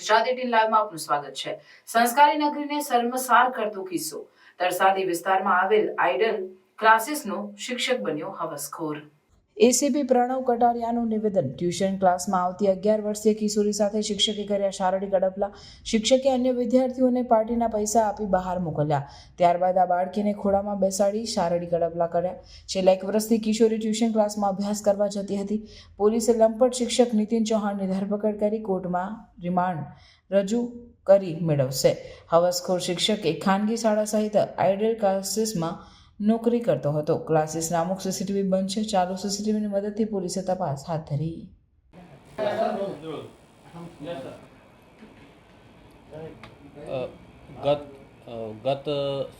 Gujarat eighteen લાઈવમાં આપનું સ્વાગત છે. સંસ્કારી નગરીને શર્મસાર કરતો કિસ્સો. તરસાદી વિસ્તારમાં આવેલ આઈડલ ક્લાસીસનો શિક્ષક બન્યો હવસખોર. એસીપી પ્રણવ કટારિયાનું નિવેદન. ટ્યુશન ક્લાસમાં આવતી અગિયાર વર્ષીય કિશોરી સાથે શિક્ષકે કર્યા શારીરિક અડપલા. શિક્ષકે અન્ય વિદ્યાર્થીઓને પાર્ટીના પૈસા આપી બહાર મોકલ્યા. ત્યારબાદ આ બાળકીને ખોળામાં બેસાડી શારીરિક અડપલા કર્યા. છેલ્લા એક વર્ષથી કિશોરી ટ્યુશન ક્લાસમાં અભ્યાસ કરવા જતી હતી. પોલીસે લંપટ શિક્ષક નીતિન ચૌહાણની ધરપકડ કરી કોર્ટમાં રિમાન્ડ રજૂ કરી મેળવશે. હવસખોર શિક્ષકે ખાનગી શાળા સહિત આઈડલ ક્લાસીસમાં નોકરી કરતો હતો. ક્લાસીસ નામુક સીસીટીવી બંધ છે. ચાલુ સીસીટીવીની મદદથી પોલીસે તપાસ હાથ ધરી. ગત ગત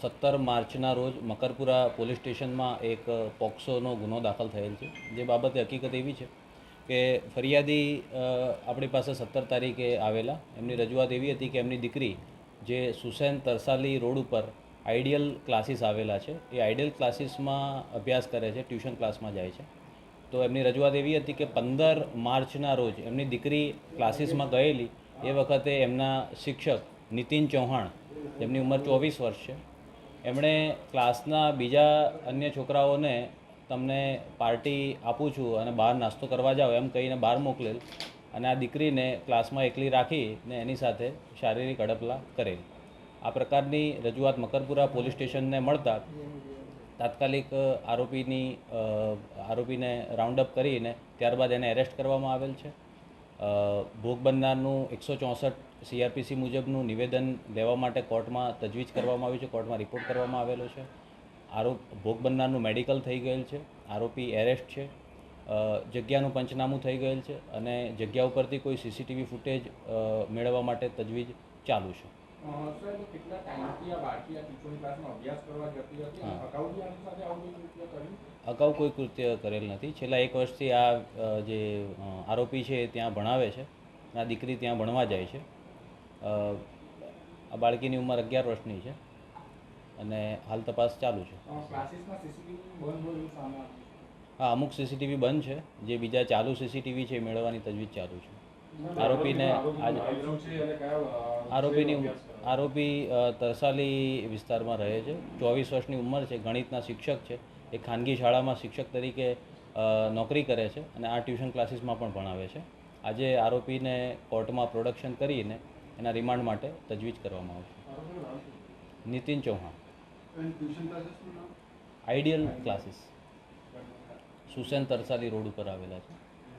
સત્તર માર્ચના રોજ મકરપુરા પોલીસ સ્ટેશનમાં એક પોક્સોનો ગુનો દાખલ થયેલ છે. જે બાબતે હકીકત એવી છે કે ફરિયાદી આપણી પાસે સત્તર તારીખે આવેલા. એમની રજૂઆત એવી હતી કે એમની દીકરી, જે સુસેન તરસાલી રોડ ઉપર આઈડિયલ ક્લાસીસ આવેલા છે. એ આઈડિયલ ક્લાસીસમાં અભ્યાસ કરે છે, ટ્યુશન ક્લાસમાં જાય છે. તો એમની રજૂઆત એવી હતી કે પંદર માર્ચના રોજ એમની દીકરી ક્લાસીસમાં ગયેલી, એ વખતે એમના શિક્ષક નીતિન ચૌહાણ જેમની ઉંમર ચોવીસ વર્ષ છે. એમણે ક્લાસના બીજા અન્ય છોકરાઓને તમને પાર્ટી આપું છું અને બહાર નાસ્તો કરવા જાઓ, એમ કહીને બહાર મોકલેલ અને આ દીકરીને ક્લાસમાં એકલી રાખીને એની સાથે શારીરિક અડપલા કરેલ. આ પ્રકારની રજૂઆત મકરપુરા પોલીસ સ્ટેશનને મળતા તાત્કાલિક આરોપીની આરોપીને રાઉન્ડ અપ કરીને ત્યારબાદ એને એરેસ્ટ કરવામાં આવેલ છે. ભોગ બનનારનું એકસો ચોસઠ સીઆરપીસી મુજબનું નિવેદન લેવા માટે કોર્ટમાં તજવીજ કરવામાં આવ્યું છે, કોર્ટમાં રિપોર્ટ કરવામાં આવેલો છે. આરોપ ભોગ બનનારનું મેડિકલ થઈ ગયેલ છે, આરોપી એરેસ્ટ છે. જગ્યાનું પંચનામું થઈ ગયેલ છે અને જગ્યા ઉપરથી કોઈ સીસીટીવી ફૂટેજ મેળવવા માટે તજવીજ ચાલુ છે. અગાઉ કંઈ કૃત્ય કરેલ નથી. છેલ્લા એક વર્ષથી આ જે આરોપી છે એ ત્યાં ભણાવે છે. આ દીકરી ત્યાં ભણવા જાય છે. આ બાળકીની ઉંમર અગિયાર વર્ષની છે અને હાલ તપાસ ચાલુ છે. હા અમુક સીસીટીવી બંધ છે. જે બીજા ચાલુ સીસીટીવી છે એ મેળવવાની તજવીજ ચાલુ છે. આરોપીને આરોપીની આરોપી તરસાલી વિસ્તારમાં રહે છે. ચોવીસ વર્ષની ઉંમર છે. ગણિતના શિક્ષક છે. એ ખાનગી શાળામાં શિક્ષક તરીકે નોકરી કરે છે અને આ ટ્યુશન ક્લાસીસમાં પણ ભણાવે છે. આજે આરોપીને કોર્ટમાં પ્રોડક્શન કરીને એના રિમાન્ડ માટે તજવીજ કરવામાં આવશે. Nitin Chauhan. Ideal classes. Susen Tarsali road ઉપર આવેલા છે.